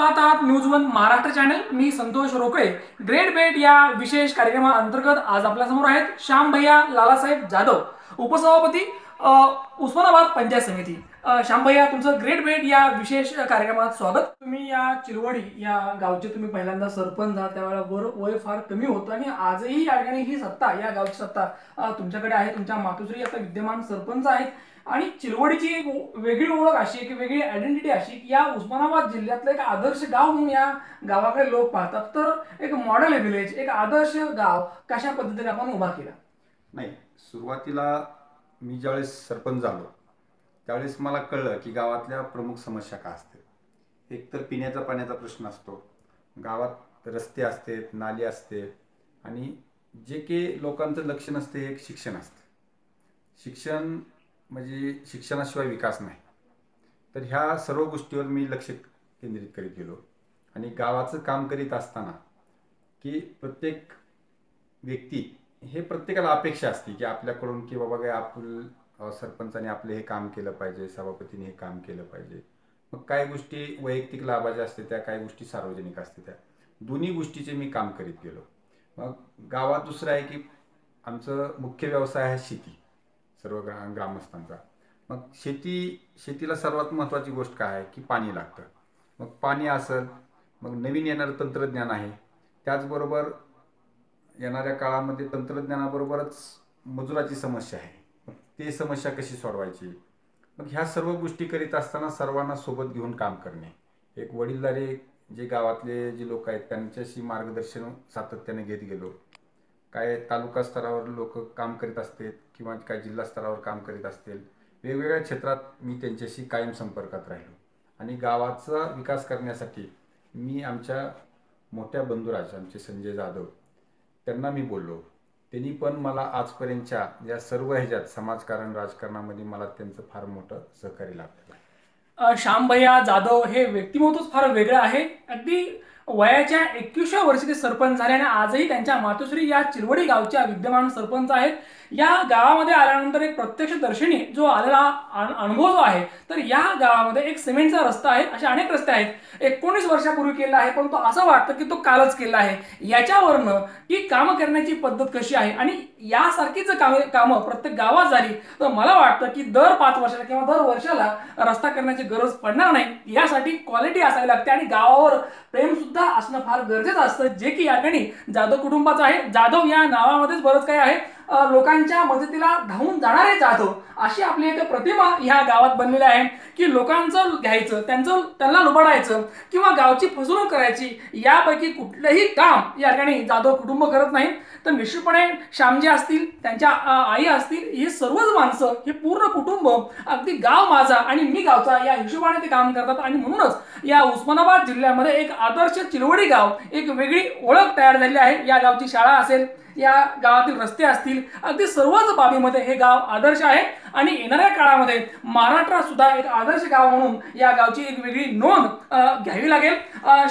पाहत आहात news one Maharashtra channel मी संतोष रोकळे. ग्रेट बेट या विशेष कार्यक्रमाअंतर्गत आज आपल्यासमोर आहेत श्याम भैया लालासाहेब जाधव. उपसभापती उस्मानाबाद पंचायत समिती. श्यामभैया तुमचं ग्रेट बेट या विशेष कार्यक्रमात स्वागत. तुम्ही या चिलवडी या गावचे तुम्ही पहिल्यांदा सरपंच आहात त्यावेळेला वर वय फार कमी होतं आणि आजही या ठिकाणी ही सत्ता या गावची सत्ता तुमच्याकडे आहे तुमच्या मातोश्री आता विद्यमान सरपंच आहेत. आणि चिलवडीची एक वेगळी ओळख अशी की वेगळी आयडेंटिटी अशी की या उस्मानाबाद जिल्ह्यातलं एक आदर्श गाव म्हणून या गावाकडे लोक पाहतात. तर एक मॉडेल विलेज एक आदर्श गाव कशा पद्धतीने आपण उभा केला? नाही सुरुवातीला मी ज्यावेळेस सरपंच झालो त्यावेळेस मला कळलं की गावातल्या प्रमुख समस्या काय असते. एक तर पिण्याचा पाण्याचा प्रश्न असतो गावात रस्ते असते नाले असते आणि जे काही लोकांचं लक्ष नसते एक शिक्षण असतं. शिक्षण म्हणजे शिक्षणाशिवाय विकास नाही. तर ह्या सर्व गोष्टीवर मी लक्ष केंद्रित करीत गेलो आणि गावाचं काम करीत असताना की प्रत्येक व्यक्ती हे प्रत्येकाला अपेक्षा असते की आपल्याकडून की बाबा काय आपण सरपंचाने आपले हे काम केलं पाहिजे सभापतीने हे काम केलं पाहिजे. मग काही गोष्टी वैयक्तिक लाभाच्या असते त्या काही गोष्टी सार्वजनिक असते त्या. दोन्ही गोष्टीचे मी काम करीत गेलो. मग गावात दुसरं आहे की आमचं मुख्य व्यवसाय आहे शेती सर्व ग्रा ग्रामस्थांचा. मग शेती शेतीला सर्वात महत्त्वाची गोष्ट काय आहे की पाणी लागतं. मग पाणी असेल मग नवीन येणारं तंत्रज्ञान आहे. त्याचबरोबर येणाऱ्या काळामध्ये तंत्रज्ञानाबरोबरच मजुराची समस्या आहे. मग ते समस्या कशी सोडवायची? मग ह्या सर्व गोष्टी करीत असताना सर्वांना सोबत घेऊन काम करणे. एक वडीलधारी जे गावातले जे लोक आहेत त्यांच्याशी मार्गदर्शन सातत्याने घेत गेलो. काय तालुका स्तरावर लोक काम करीत असतील किंवा काय जिल्हा स्तरावर काम करीत असतील वेगवेगळ्या क्षेत्रात मी त्यांच्याशी कायम संपर्कात राहिलो. आणि गावाचा विकास करण्यासाठी मी आमच्या मोठ्या बंधुराज आमचे संजय जाधव त्यांना मी बोललो. त्यांनी पण मला आजपर्यंतच्या या सर्व ह्याच्यात समाजकारण राजकारणामध्ये मला त्यांचं फार मोठं सहकार्य लाभलेलं आहे श्याम भैया जाधव हे व्यक्तिमत्वच फार वेगळं आहे. अगदी वयाच्या एकविसाव्या वर्षी ते सरपंच झाले आणि आजही त्यांच्या मातोश्री या चिरवडी गावच्या विद्यमान सरपंच आहेत. या गावामध्ये आल्यानंतर एक प्रत्यक्ष दर्शनी जो आलेला अनुभव जो आहे तर या गावामध्ये एक सिमेंटचा रस्ता आहे असे अनेक रस्ते आहेत. एकोणीस वर्षापूर्वी केला आहे पण तो असं वाटतं की तो कालच केला आहे. याच्यावरनं की कामं करण्याची पद्धत कशी आहे? आणि यासारखीच काम कामे कामं प्रत्येक गावात झाली तर मला वाटतं की दर पाच वर्षाला किंवा दर वर्षाला रस्ता करण्याची गरज पडणार नाही. यासाठी क्वालिटी असावी लागते आणि गावावर प्रेम सुद्धा असणं फार गरजेचं असतं. जे की या ठिकाणी जाधव कुटुंबाचं आहे. जाधव या नावामध्येच बरंच काही आहे. लोकांच्या मदतीला धावून जाणारे जाधव अशी आपली एक प्रतिमा ह्या गावात बनलेली आहे की लोकांचं घ्यायचं त्यांचं त्यांना लुबाडायचं किंवा गावची फसवणूक करायची यापैकी कुठलंही काम या ठिकाणी जाधव कुटुंब करत नाही तर निश्चितपणे श्यामजी असतील त्यांच्या आई असतील ही सर्वच माणसं हे पूर्ण कुटुंब अगदी गाव माझा आणि मी गावचा या हिशोबाने ते काम करतात आणि म्हणूनच या उस्मानाबाद जिल्ह्यामध्ये एक आदर्श चिलवडी गाव एक वेगळी ओळख तयार झालेली आहे. या गावची शाळा असेल या गावातील रस्ते असतील अगदी सर्वच बाबीमध्ये हे गाव आदर्श आहे. आणि येणाऱ्या काळामध्ये महाराष्ट्रात सुद्धा एक आदर्श गाव म्हणून या गावची एक वेगळी नोंद घ्यावी लागेल.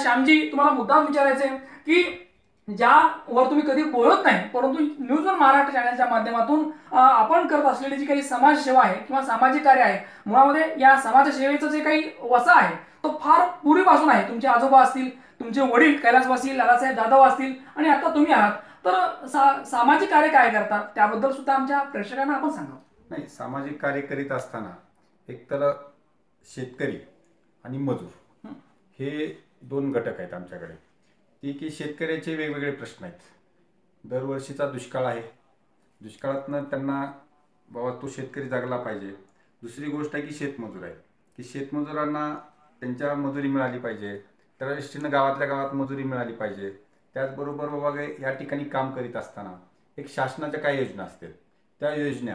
श्यामजी तुम्हाला मुद्दाम विचारायचे की ज्यावर तुम्ही कधी बोलत नाही परंतु न्यूज वन महाराष्ट्र चॅनलच्या माध्यमातून आपण करत असलेली जी काही समाजसेवा आहे किंवा सामाजिक कार्य आहे मुळामध्ये या समाजसेवेचं जे काही वसा आहे तो फार पूर्वीपासून आहे. तुमचे आजोबा असतील तुमचे वडील कैलासवासी लालासाहेब जाधव असतील आणि आता तुम्ही आहात. तर सा सामाजिक कार्य काय करता त्याबद्दल सुद्धा आमच्या प्रेक्षकांना आपण सांगा नाही सामाजिक कार्य करीत असताना एकतर शेतकरी आणि मजूर हे. दोन घटक आहेत आमच्याकडे. ती की शेतकऱ्याचे वेगवेगळे प्रश्न आहेत. दरवर्षीचा दुष्काळ आहे. दुष्काळातनं त्यांना बाबा तो शेतकरी जगला पाहिजे. दुसरी गोष्ट आहे की शेतमजूर आहे की शेतमजुरांना त्यांच्या मजुरी मिळाली पाहिजे. त्या दृष्टीनं गावातल्या गावात मजुरी मिळाली पाहिजे. त्याचबरोबर बाबा या ठिकाणी काम करीत असताना एक शासनाच्या काही योजना असतील. त्या योजना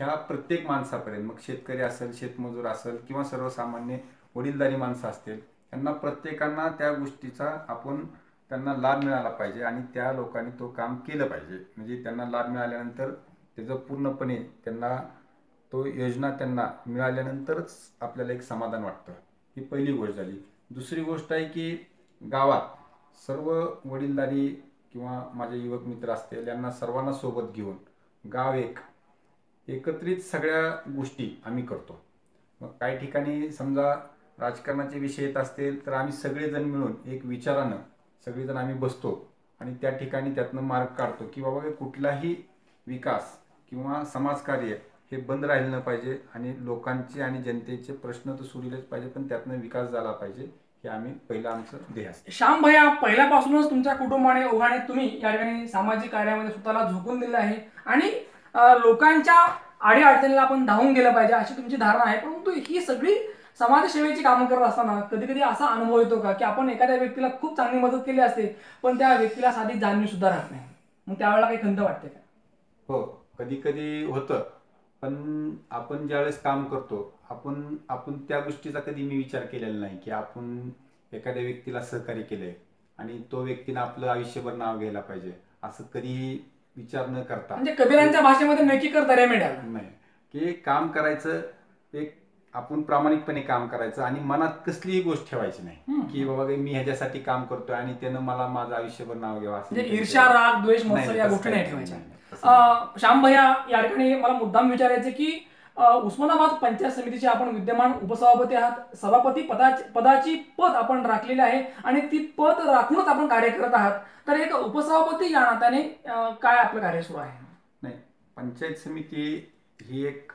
ह्या प्रत्येक माणसापर्यंत मग शेतकरी असेल शेतमजूर असेल किंवा सर्वसामान्य वडीलधारी माणसं असतील त्यांना प्रत्येकांना त्या गोष्टीचा आपण त्यांना लाभ मिळाला पाहिजे आणि त्या लोकांनी तो काम केलं पाहिजे. म्हणजे त्यांना लाभ मिळाल्यानंतर त्याचं पूर्णपणे त्यांना तो योजना त्यांना मिळाल्यानंतरच आपल्याला एक समाधान वाटतं. ही पहिली गोष्ट झाली. दुसरी गोष्ट आहे की गावात सर्व वडीलधारी किंवा माझे युवक मित्र असतील यांना सर्वांना सोबत घेऊन गाव एक एकत्रित सगळ्या गोष्टी आम्ही करतो. मग काही ठिकाणी समजा राजकारणाचे विषय येत असतील तर आम्ही सगळेजण मिळून एक विचारानं सगळेजण आम्ही बसतो आणि त्या ठिकाणी त्यातनं मार्ग काढतो की बाबा हे कुठलाही विकास किंवा समाजकार्य हे बंद राहिलं पाहिजे आणि लोकांचे आणि जनतेचे प्रश्न तर सुटलेच पाहिजे पण त्यातनं विकास झाला पाहिजे. हे आम्ही पहिलं आमचं ध्येय असतं. श्याम भैया पहिल्यापासूनच तुमच्या कुटुंबाने ओघाने तुम्ही या ठिकाणी सामाजिक कार्यामध्ये स्वतःला झोकून दिलं आहे. आणि लोकांच्या आडी अडचणीला आपण धावून गेलं पाहिजे अशी तुमची धारणा आहे. परंतु ही सगळी समाजसेवेची कामं करत असताना कधी कधी असा अनुभव येतो का की आपण एखाद्या व्यक्तीला खूप चांगली मदत केली असते पण त्या व्यक्तीला साधी जाणीव सुद्धा राहत नाही? मग त्यावेळेला काही खंत वाटते का? हो. कधी कधी होतं. पण आपण ज्यावेळेस काम करतो आपण आपण त्या गोष्टीचा कधी मी विचार केलेला नाही की आपण एखाद्या व्यक्तीला सहकार्य केलंय आणि तो व्यक्तीनं आपलं आयुष्यभर नाव घ्यायला पाहिजे असं कधी विचार न करता. म्हणजे कबीरांच्या भाषेमध्ये नक्की कर दर्या मिळाल नाही. की काम करायचं एक आपण प्रामाणिकपणे काम करायचं आणि मनात कसलीही गोष्ट ठेवायची नाही. की बाबा मी ह्याच्यासाठी काम करतोय आणि त्यानं मला माझं आयुष्यभर नाव घ्यावं असं म्हणजे कधी- राग द्वेष या गोष्टी नाही ठेवायच्या. श्याम भैया या ठिकाणी मला मुद्दाम विचारायचे की उस्मानाबाद पंचायत समितीचे आपण विद्यमान उपसभापती आहात. सभापती पदाची पदाची पद आपण राखलेली आहे आणि ती पद राखूनच आपण कार्य करत आहात. तर एक उपसभापती या नात्याने काय आपलं कार्य सुरू आहे? नाही पंचायत समिती ही एक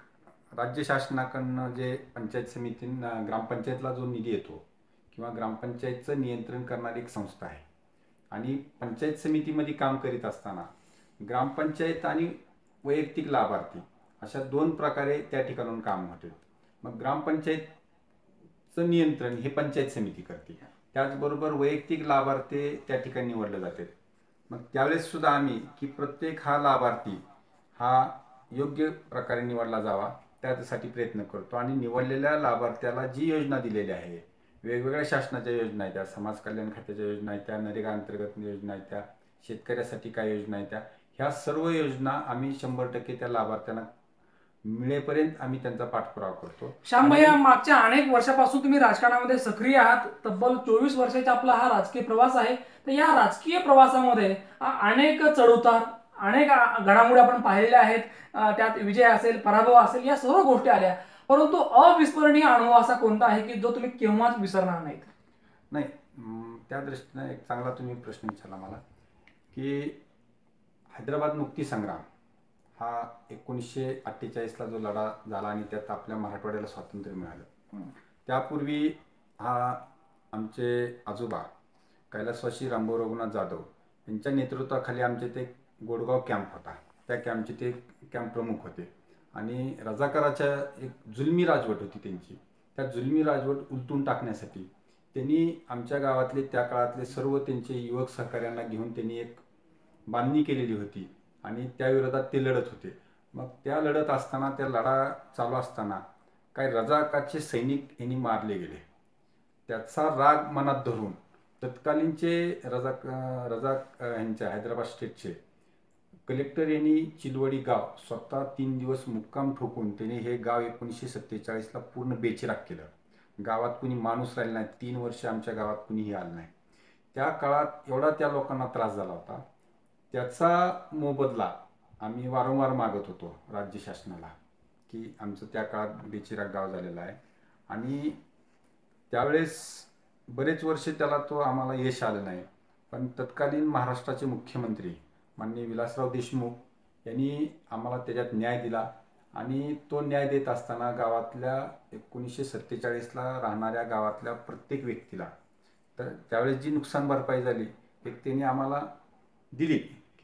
राज्य शासनाकडनं जे पंचायत समितींना ग्रामपंचायतला जो निधी येतो किंवा ग्रामपंचायतचं नियंत्रण करणारी एक संस्था आहे. आणि पंचायत समितीमध्ये काम करीत असताना ग्रामपंचायत आणि वैयक्तिक लाभार्थी अशा दोन प्रकारे त्या ठिकाणून काम होते. मग ग्रामपंचायतचं नियंत्रण हे पंचायत समिती करते. त्याचबरोबर वैयक्तिक लाभार्थी त्या ठिकाणी निवडले जाते. मग त्यावेळेस सुद्धा आम्ही की प्रत्येक हा लाभार्थी हा योग्य प्रकारे निवडला जावा त्यासाठी प्रयत्न करतो आणि निवडलेल्या लाभार्थ्याला जी योजना दिलेली आहे वेगवेगळ्या शासनाच्या योजना आहेत त्या समाज कल्याण खात्याच्या योजना आहेत त्या नरेगा अंतर्गत योजना आहेत त्या शेतकऱ्यासाठी काय योजना आहेत त्या ह्या सर्व योजना आम्ही शंभर टक्के त्या लाभार्थ्यांना मिळेपर्यंत आम्ही त्यांचा पाठपुरावा करतो. श्याम भैया मागच्या अनेक वर्षापासून तुम्ही राजकारणामध्ये सक्रिय आहात. तब्बल चोवीस वर्षाचा आपला हा राजकीय प्रवास आहे. तर या राजकीय प्रवासामध्ये अनेक चढउतार अनेक घडामोडी आपण पाहिलेल्या आहेत. त्यात विजय असेल पराभव असेल या सर्व गोष्टी आल्या. परंतु अविस्मरणीय अनुभव असा कोणता आहे की जो तुम्ही केव्हाच विसरणार नाहीत? नाही त्या दृष्टीनं एक चांगला तुम्ही प्रश्न विचारला मला की हैदराबाद मुक्ती संग्राम हा एकोणीसशे अठ्ठेचाळीसला जो लढा झाला आणि त्यात आपल्या मराठवाड्याला स्वातंत्र्य मिळालं. त्यापूर्वी हा आमचे आजोबा कैलासवासी रामभाऊ रघुनाथ जाधव यांच्या नेतृत्वाखाली आमचे ते गोडगाव कॅम्प होता. त्या कॅम्पचे ते कॅम्प प्रमुख होते. आणि रजाकाराच्या एक जुलमी राजवट होती त्यांची. त्या जुलमी राजवट उलटून टाकण्यासाठी त्यांनी आमच्या गावातले त्या काळातले सर्व त्यांचे युवक सहकार्यांना घेऊन त्यांनी एक बांधणी केलेली होती आणि त्याविरोधात ते लढत होते. मग त्या लढत असताना त्या लढा चालू असताना काही रजाकाचे सैनिक यांनी मारले गेले. त्याचा राग मनात धरून तत्कालीनचे रजाक रजाक यांच्या हैदराबाद स्टेटचे कलेक्टर यांनी चिलवडी गाव स्वतः तीन दिवस मुक्काम ठोकून त्याने हे गाव एकोणीसशे सत्तेचाळीसला पूर्ण बेचिराग केलं. गावात कुणी माणूस राहिला नाही. तीन वर्ष आमच्या गावात कुणीही आलं नाही. त्या काळात एवढा त्या लोकांना त्रास झाला होता. त्याचा मोबदला आम्ही वारंवार मागत होतो राज्य शासनाला की आमचं त्या काळात बेचिराग गाव झालेलं आहे. आणि त्यावेळेस बरेच वर्ष त्याला तो आम्हाला यश आलं नाही. पण तत्कालीन महाराष्ट्राचे मुख्यमंत्री माननीय विलासराव देशमुख यांनी आम्हाला त्याच्यात न्याय दिला. आणि तो न्याय देत असताना गावातल्या एकोणीसशे सत्तेचाळीसला राहणाऱ्या गावातल्या प्रत्येक व्यक्तीला तर त्यावेळेस जी नुकसान भरपाई झाली एक त्यांनी आम्हाला दिली.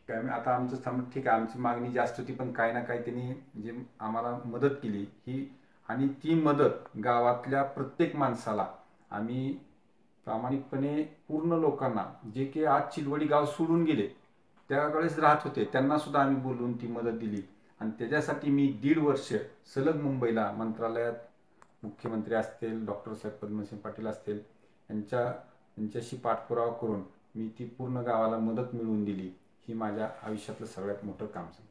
काय मी- आता आमचं सम ठीक आहे आमची मागणी जास्त होती पण काही ना काही त्यांनी जे आम्हाला मदत केली. ही आणि ती मदत गावातल्या प्रत्येक माणसाला आम्ही प्रामाणिकपणे पूर्ण लोकांना जे की आज चिलवडी गाव सोडून गेले त्यावेळेस राहत होते. त्यांना सुद्धा आम्ही बोलवून ती मदत दिली. आणि त्याच्यासाठी मी दीड वर्ष सलग मुंबईला मंत्रालयात मुख्यमंत्री असतील डॉक्टर साहेब पद्मसिंह पाटील असतील यांच्या यांच्याशी पाठपुरावा करून मी ती पूर्ण गावाला मदत मिळवून दिली. ही माझ्या आयुष्यातलं सगळ्यात मोठं काम सांग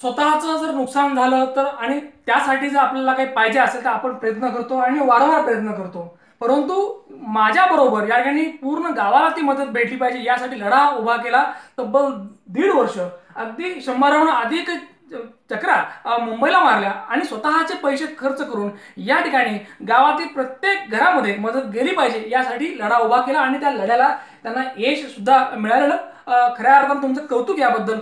स्वतःचं जर नुकसान झालं तर आणि त्यासाठी जर आपल्याला काही पाहिजे असेल तर आपण प्रयत्न करतो आणि वारंवार प्रयत्न करतो. परंतु माझ्या बरोबर या ठिकाणी पूर्ण गावाला ती मदत भेटली पाहिजे यासाठी लढा उभा केला तब्बल दीड वर्ष. अगदी शंभराहून अधिक चक्रा मुंबईला मारल्या आणि स्वतःचे पैसे खर्च करून या ठिकाणी गावातील प्रत्येक घरामध्ये मदत गेली पाहिजे यासाठी लढा उभा केला आणि त्या लढ्याला त्यांना यश सुद्धा मिळालेलं. खऱ्या अर्थानं तुमचं कौतुक याबद्दल.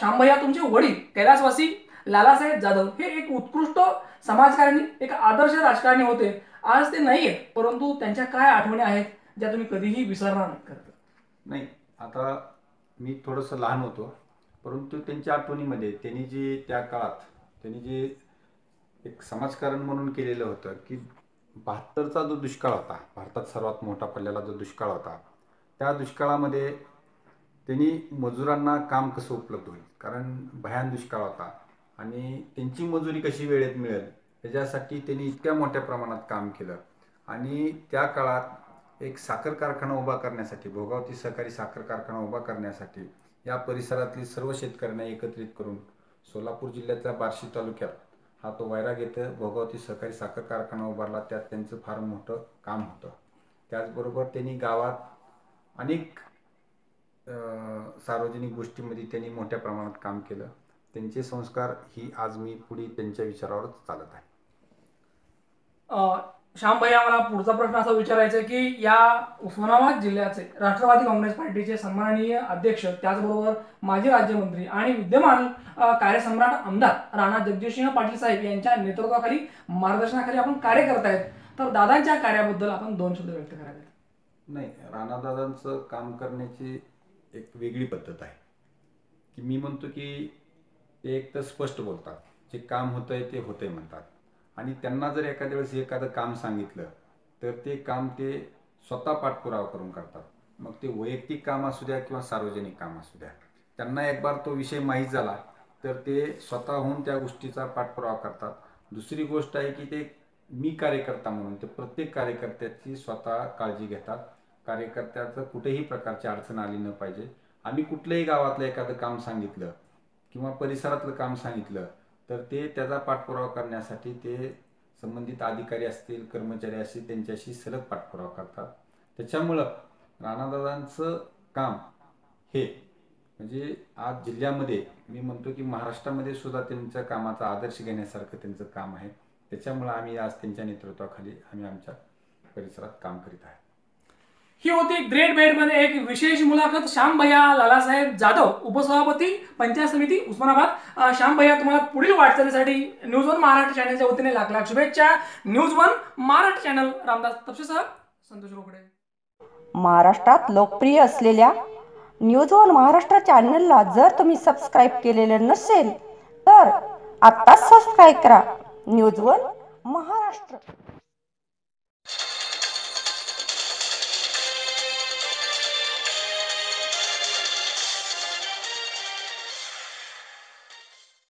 शांभया तुमचे वडील कैलासवासी लालासाहेब जाधव हे एक उत्कृष्ट समाजकारणी एक आदर्श राजकारणी होते. आज ते नाही आहेत परंतु त्यांच्या काय आठवणी आहेत ज्या तुम्ही कधीही विसरणार नाही करत नाही आता मी थोडंसं लहान होतो परंतु त्यांच्या आठवणीमध्ये त्यांनी जे त्या काळात त्यांनी जे एक समाजकारण म्हणून केलेलं होतं की बहात्तरचा जो दुष्काळ होता भारतात सर्वात मोठा पडलेला जो दुष्काळ होता त्या दुष्काळामध्ये त्यांनी मजुरांना काम कसं उपलब्ध होईल? कारण भयान दुष्काळ होता आणि त्यांची मजुरी कशी वेळेत मिळेल याच्यासाठी त्यांनी इतक्या मोठ्या प्रमाणात काम केलं. आणि त्या काळात एक साखर कारखाना उभा करण्यासाठी भोगावती सहकारी साखर कारखाना उभा करण्यासाठी या परिसरातील सर्व शेतकऱ्यांना एकत्रित करून सोलापूर जिल्ह्यातल्या बार्शी तालुक्यात हा तो वैराग येथे भोगावती सहकारी साखर कारखाना उभारला. त्यात त्यांचं फार मोठं काम होतं. त्याचबरोबर त्यांनी गावात अनेक सार्वजनिक गोष्टींमध्ये त्यांनी मोठ्या प्रमाणात काम केलं. त्यांचे संस्कार ही आज मी पुढे त्यांच्या विचारावरच चालत आहे. श्याम भैया मला पुढचा प्रश्न असा विचारायचा की या उस्मानाबाद जिल्ह्याचे राष्ट्रवादी काँग्रेस पार्टीचे सन्माननीय अध्यक्ष त्याचबरोबर माजी राज्यमंत्री आणि विद्यमान कार्यसम्राट आमदार राणा जगदीशसिंह पाटील साहेब यांच्या नेतृत्वाखाली मार्गदर्शनाखाली आपण कार्य करतायत. तर दादांच्या कार्याबद्दल आपण दोन शब्द व्यक्त करावेत नाही राणादादांचं काम करण्याची एक वेगळी पद्धत आहे. की मी म्हणतो की ते एक तर स्पष्ट बोलतात. जे काम होतंय ते होतंय म्हणतात. आणि त्यांना जर एखाद्या वेळेस एखादं काम सांगितलं तर ते काम ते स्वतः पाठपुरावा करून करतात. मग ते वैयक्तिक काम असू द्या किंवा सार्वजनिक काम असू द्या. त्यांना एक बार तो विषय माहीत झाला तर ते स्वतःहून त्या गोष्टीचा पाठपुरावा करतात. दुसरी गोष्ट आहे की ते मी कार्यकर्ता म्हणून ते प्रत्येक कार्यकर्त्याची स्वतः काळजी घेतात. कार्यकर्त्याचं कुठेही प्रकारची अडचण आली न पाहिजे. आम्ही कुठल्याही गावातलं एखादं काम सांगितलं किंवा परिसरातलं काम सांगितलं तर ते त्याचा पाठपुरावा करण्यासाठी ते संबंधित अधिकारी असतील कर्मचारी असतील त्यांच्याशी सलग पाठपुरावा करतात. त्याच्यामुळं राणादादांचं काम हे म्हणजे आज जिल्ह्यामध्ये मी म्हणतो की महाराष्ट्रामध्ये सुद्धा त्यांच्या कामाचा आदर्श घेण्यासारखं त्यांचं काम आहे. त्याच्यामुळं आम्ही आज त्यांच्या नेतृत्वाखाली आम्ही आमच्या परिसरात काम करीत आहे. ही होती ग्रेट बेडमध्ये एक विशेष मुलाखत. श्याम भैया लालासाहेब जाधव उपसभापती पंचायत समिती उस्मानाबाद. श्याम भैया तुम्हाला पुढील वाटचालीसाठी न्यूज वन महाराष्ट्र चॅनलच्या वतीने लाख लाख शुभेच्छा. News one Maharashtra channel Ramdas तपसेसह Santosh Rokade. महाराष्ट्रात लोकप्रिय असलेल्या न्यूज वन महाराष्ट्र चॅनलला जर तुम्ही सबस्क्राईब केलेलं नसेल तर आत्ताच सबस्क्राईब करा. News one Maharashtra.